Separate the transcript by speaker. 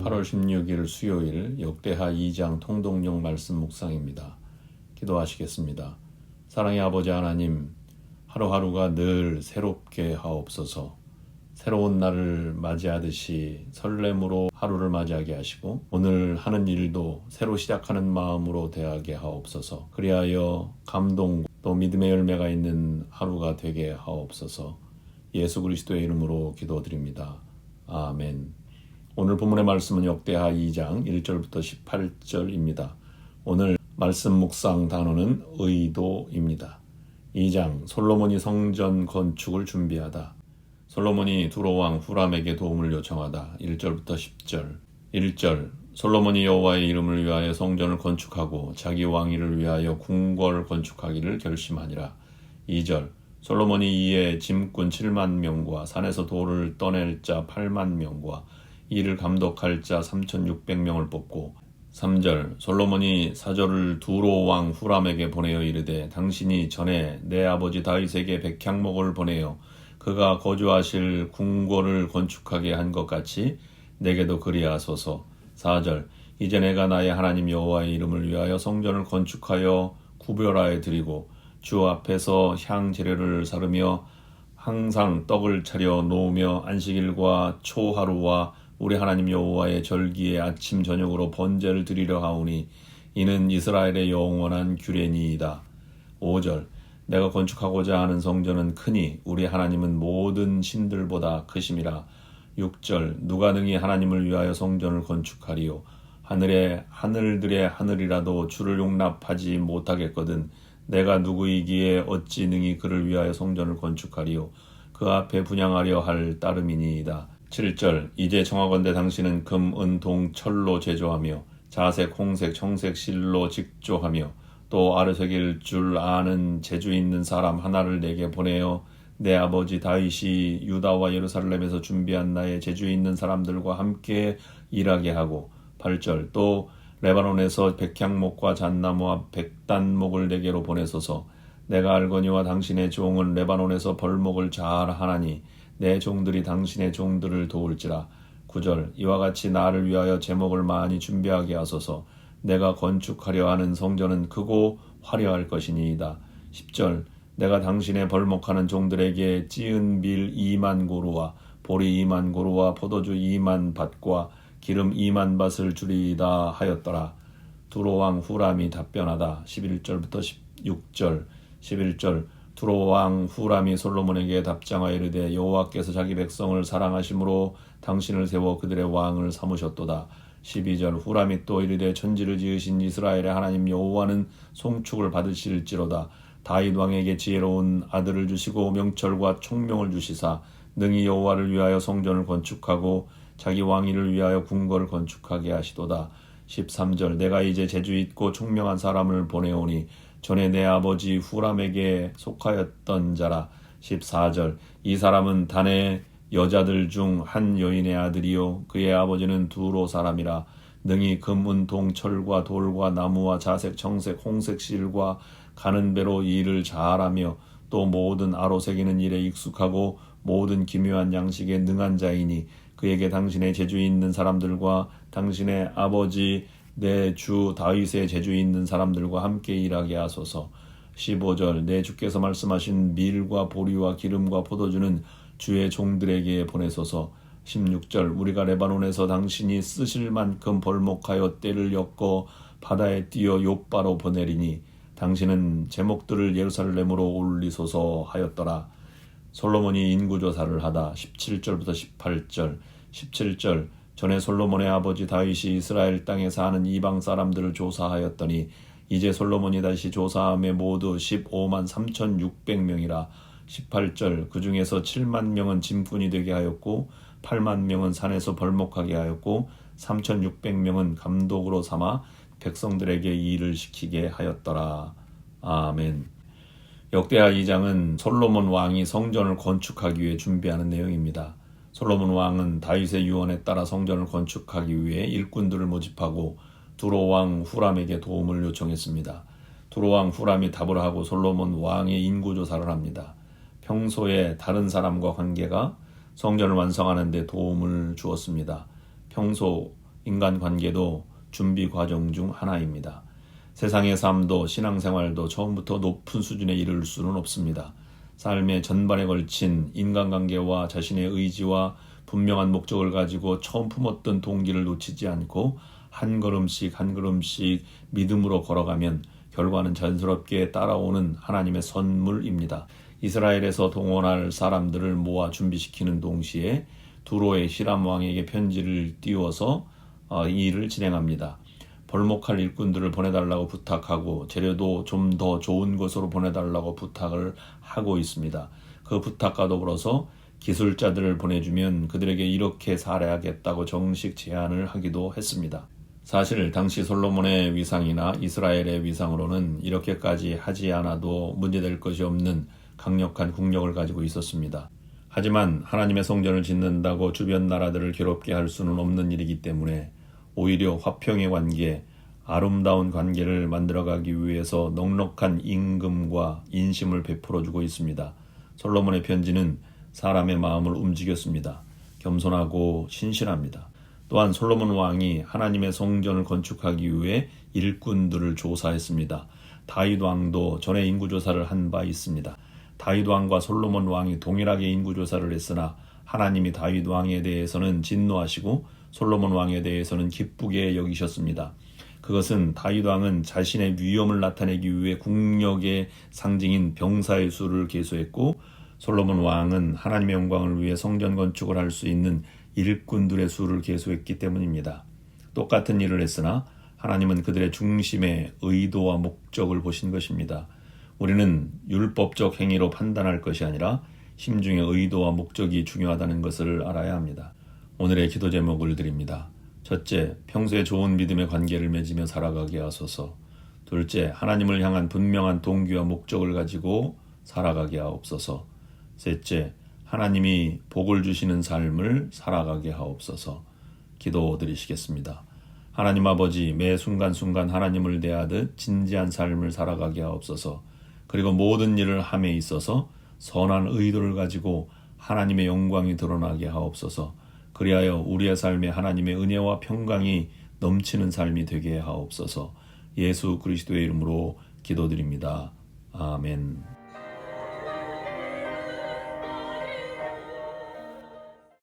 Speaker 1: (8월 16일) 수요일 역대하 2장 통독용 말씀 묵상입니다. 기도하시겠습니다. 사랑의 아버지 하나님, 하루하루가 늘 새롭게 하옵소서. 새로운 날을 맞이하듯이 설렘으로 하루를 맞이하게 하시고 오늘 하는 일도 새로 시작하는 마음으로 대하게 하옵소서. 그리하여 감동 또 믿음의 열매가 있는 하루가 되게 하옵소서. 예수 그리스도의 이름으로 기도드립니다. 아멘. 오늘 본문의 말씀은 역대하 2장 1절부터 18절입니다. 오늘 말씀 묵상 단어는 의도입니다. 2장 솔로몬이 성전 건축을 준비하다. 솔로몬이 두로왕 후람에게 도움을 요청하다. 1절부터 10절. 1절 솔로몬이 여호와의 이름을 위하여 성전을 건축하고 자기 왕위를 위하여 궁궐 건축하기를 결심하니라. 2절 솔로몬이 이에 짐꾼 7만 명과 산에서 돌을 떠낼 자 8만 명과 이를 감독할 자 3,600명을 뽑고 3절 솔로몬이 사절을 두로 왕 후람에게 보내어 이르되 당신이 전에 내 아버지 다윗에게 백향목을 보내어 그가 거주하실 궁궐을 건축하게 한 것 같이 내게도 그리하소서 4절 이제 내가 나의 하나님 여호와의 이름을 위하여 성전을 건축하여 구별하여 드리고 주 앞에서 향 재료를 사르며 항상 떡을 차려 놓으며 안식일과 초하루와 우리 하나님 여호와의 절기에 아침 저녁으로 번제를 드리려 하오니 이는 이스라엘의 영원한 규례니이다. 5절 내가 건축하고자 하는 성전은 크니 우리 하나님은 모든 신들보다 크심이라. 6절 누가 능히 하나님을 위하여 성전을 건축하리요 하늘의 하늘들의 하늘이라도 주를 용납하지 못하겠거든 내가 누구이기에 어찌 능히 그를 위하여 성전을 건축하리요 그 앞에 분양하려 할 따름이니이다. 7절 이제 정하건대 당신은 금, 은, 동, 철로 제조하며 자색, 홍색, 청색 실로 직조하며 또 아르색일 줄 아는 재주 있는 사람 하나를 내게 보내어 내 아버지 다윗이 유다와 예루살렘에서 준비한 나의 재주 있는 사람들과 함께 일하게 하고 8절 또 레바논에서 백향목과 잣나무와 백단목을 내게로 보내소서 내가 알거니와 당신의 종은 레바논에서 벌목을 잘 하나니 내 종들이 당신의 종들을 도울지라. 9절 이와 같이 나를 위하여 제목을 많이 준비하게 하소서. 내가 건축하려 하는 성전은 크고 화려할 것이니이다. 10절 내가 당신의 벌목하는 종들에게 찌은 밀 2만 고루와 보리 2만 고루와 포도주 2만 밭과 기름 2만 밭을 주리이다 하였더라. 두로왕 후람이 답변하다. 11절부터 16절 11절 두로왕 후람이 솔로몬에게 답장하여 이르되 여호와께서 자기 백성을 사랑하심으로 당신을 세워 그들의 왕을 삼으셨도다. 12절 후람이 또 이르되 천지를 지으신 이스라엘의 하나님 여호와는 송축을 받으실지로다. 다윗 왕에게 지혜로운 아들을 주시고 명철과 총명을 주시사 능히 여호와를 위하여 성전을 건축하고 자기 왕위를 위하여 궁궐을 건축하게 하시도다. 13절 내가 이제 재주 있고 총명한 사람을 보내오니 전에 내 아버지 후람에게 속하였던 자라. 14절 이 사람은 단의 여자들 중 한 여인의 아들이요. 그의 아버지는 두로 사람이라 능히 금은 동철과 돌과 나무와 자색 청색 홍색 실과 가는 배로 일을 잘하며 또 모든 아로 새기는 일에 익숙하고 모든 기묘한 양식에 능한 자이니 그에게 당신의 재주 있는 사람들과 당신의 아버지 내 주 다윗의 재주 있는 사람들과 함께 일하게 하소서. 15절 내 주께서 말씀하신 밀과 보리와 기름과 포도주는 주의 종들에게 보내소서. 16절 우리가 레바논에서 당신이 쓰실 만큼 벌목하여 때를 엮어 바다에 띄어 요바로 보내리니 당신은 제목들을 예루살렘으로 올리소서 하였더라. 솔로몬이 인구조사를 하다 17절부터 18절 17절 전에 솔로몬의 아버지 다윗이 이스라엘 땅에 사는 이방 사람들을 조사하였더니 이제 솔로몬이 다시 조사함에 모두 15만 3,600명이라 18절 그 중에서 7만 명은 짐꾼이 되게 하였고 8만 명은 산에서 벌목하게 하였고 3,600명은 감독으로 삼아 백성들에게 일을 시키게 하였더라. 아멘. 역대하 2장은 솔로몬 왕이 성전을 건축하기 위해 준비하는 내용입니다. 솔로몬 왕은 다윗의 유언에 따라 성전을 건축하기 위해 일꾼들을 모집하고 두로 왕 후람에게 도움을 요청했습니다. 두로 왕 후람이 답을 하고 솔로몬 왕의 인구 조사를 합니다. 평소에 다른 사람과 관계가 성전을 완성하는 데 도움을 주었습니다. 평소 인간 관계도 준비 과정 중 하나입니다. 세상의 삶도 신앙생활도 처음부터 높은 수준에 이를 수는 없습니다. 삶의 전반에 걸친 인간관계와 자신의 의지와 분명한 목적을 가지고 처음 품었던 동기를 놓치지 않고 한 걸음씩 한 걸음씩 믿음으로 걸어가면 결과는 자연스럽게 따라오는 하나님의 선물입니다. 이스라엘에서 동원할 사람들을 모아 준비시키는 동시에 두로의 히람 왕에게 편지를 띄워서 어, 이 일을 진행합니다. 벌목할 일꾼들을 보내달라고 부탁하고 재료도 좀 더 좋은 곳으로 보내달라고 부탁을 하고 있습니다. 그 부탁과 더불어서 기술자들을 보내주면 그들에게 이렇게 살해하겠다고 정식 제안을 하기도 했습니다. 사실 당시 솔로몬의 위상이나 이스라엘의 위상으로는 이렇게까지 하지 않아도 문제될 것이 없는 강력한 국력을 가지고 있었습니다. 하지만 하나님의 성전을 짓는다고 주변 나라들을 괴롭게 할 수는 없는 일이기 때문에 오히려 화평의 관계, 아름다운 관계를 만들어가기 위해서 넉넉한 임금과 인심을 베풀어주고 있습니다. 솔로몬의 편지는 사람의 마음을 움직였습니다. 겸손하고 신실합니다. 또한 솔로몬 왕이 하나님의 성전을 건축하기 위해 일꾼들을 조사했습니다. 다윗 왕도 전에 인구 조사를 한 바 있습니다. 다윗 왕과 솔로몬 왕이 동일하게 인구 조사를 했으나 하나님이 다윗 왕에 대해서는 진노하시고 솔로몬 왕에 대해서는 기쁘게 여기셨습니다. 그것은 다윗 왕은 자신의 위엄을 나타내기 위해 국력의 상징인 병사의 수를 계수했고 솔로몬 왕은 하나님의 영광을 위해 성전 건축을 할 수 있는 일꾼들의 수를 계수했기 때문입니다. 똑같은 일을 했으나 하나님은 그들의 중심의 의도와 목적을 보신 것입니다. 우리는 율법적 행위로 판단할 것이 아니라 심중의 의도와 목적이 중요하다는 것을 알아야 합니다. 오늘의 기도 제목을 드립니다. 첫째, 평소에 좋은 믿음의 관계를 맺으며 살아가게 하소서. 둘째, 하나님을 향한 분명한 동기와 목적을 가지고 살아가게 하옵소서. 셋째, 하나님이 복을 주시는 삶을 살아가게 하옵소서. 기도 드리시겠습니다. 하나님 아버지, 매 순간순간 하나님을 대하듯 진지한 삶을 살아가게 하옵소서. 그리고 모든 일을 함에 있어서 선한 의도를 가지고 하나님의 영광이 드러나게 하옵소서. 그리하여 우리의 삶에 하나님의 은혜와 평강이 넘치는 삶이 되게 하옵소서. 예수 그리스도의 이름으로 기도드립니다. 아멘.